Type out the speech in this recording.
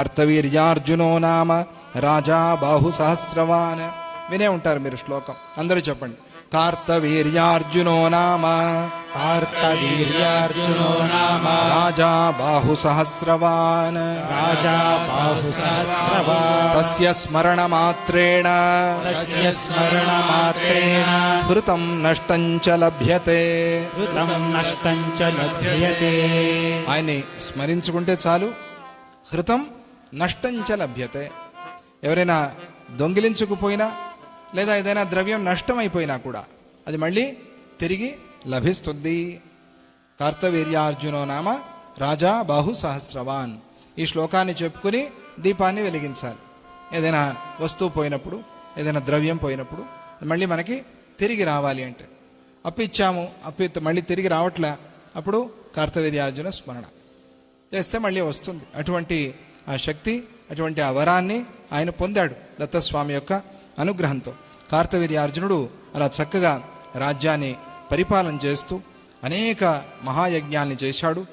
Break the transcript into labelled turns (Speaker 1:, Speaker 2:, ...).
Speaker 1: అర్థవీర్యార్జునో నామ రాజా బాహుసహస్రవాన్ వినే ఉంటారు మీరు శ్లోకం. అందరూ చెప్పండి. కార్తవీర్యార్జునో నామ
Speaker 2: కార్తవీర్యార్జునో నామ
Speaker 1: రాజా బాహుసహస్రవాన్
Speaker 2: రాజా బాహుసహస్రవాన్
Speaker 1: తస్య స్మరణ మాత్రేణ
Speaker 2: తస్య స్మరణ మాత్రేణ
Speaker 1: హృతం నష్టం చ లభ్యతే.
Speaker 2: హృతం నష్టం చ లభ్యతే.
Speaker 1: ఆయన్ని స్మరించుకుంటే చాలు. హృతం నష్టంచ లభ్యతే. ఎవరైనా దొంగిలించుకుపోయినా లేదా ఏదైనా ద్రవ్యం నష్టమైపోయినా కూడా అది మళ్ళీ తిరిగి లభిస్తుంది. కార్తవీర్యార్జునో నామ రాజా బాహు సహస్రవాన్. ఈ శ్లోకాన్ని చెప్పుకుని దీపాన్ని వెలిగించాలి. ఏదైనా వస్తువు పోయినప్పుడు ఏదైనా ద్రవ్యం పోయినప్పుడు మళ్ళీ మనకి తిరిగి రావాలి అంటే. అప్పు ఇచ్చాము అప్పు మళ్ళీ తిరిగి రావట్లే. అప్పుడు కార్తవీర్యార్జున స్మరణ. చేస్తే మళ్ళీ వస్తుంది. అటువంటి ఆ శక్తి అటువంటి ఆ వరాన్ని ఆయన పొందాడు దత్తస్వామి యొక్క అనుగ్రహంతో. కార్తవీర్యార్జునుడు అలా చక్కగా రాజ్యాన్ని పరిపాలన చేస్తూ అనేక మహాయజ్ఞాన్ని చేశాడు.